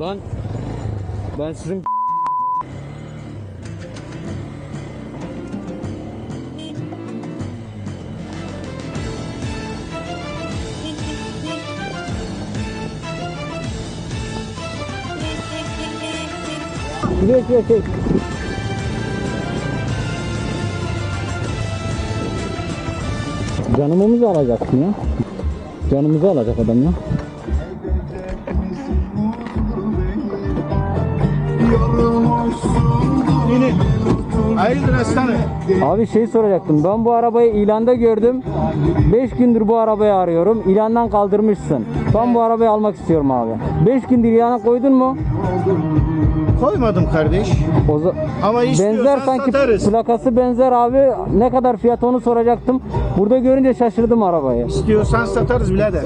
Lan ben sizin Şuraya şuraya çek. Canımızı alacaksın ya. Canımızı alacak adam ya. Abi şey soracaktım. Ben bu arabayı ilanda gördüm. 5 gündür bu arabayı arıyorum. İlandan kaldırmışsın. Ben bu arabayı almak istiyorum abi. 5 gündür ilana koydun mu? Koymadım kardeş. O za- Ama istiyorsan benzer sanki satarız. plakası benzer abi. Ne kadar fiyat onu soracaktım. Burada görünce şaşırdım arabayı. İstiyorsan satarız birader.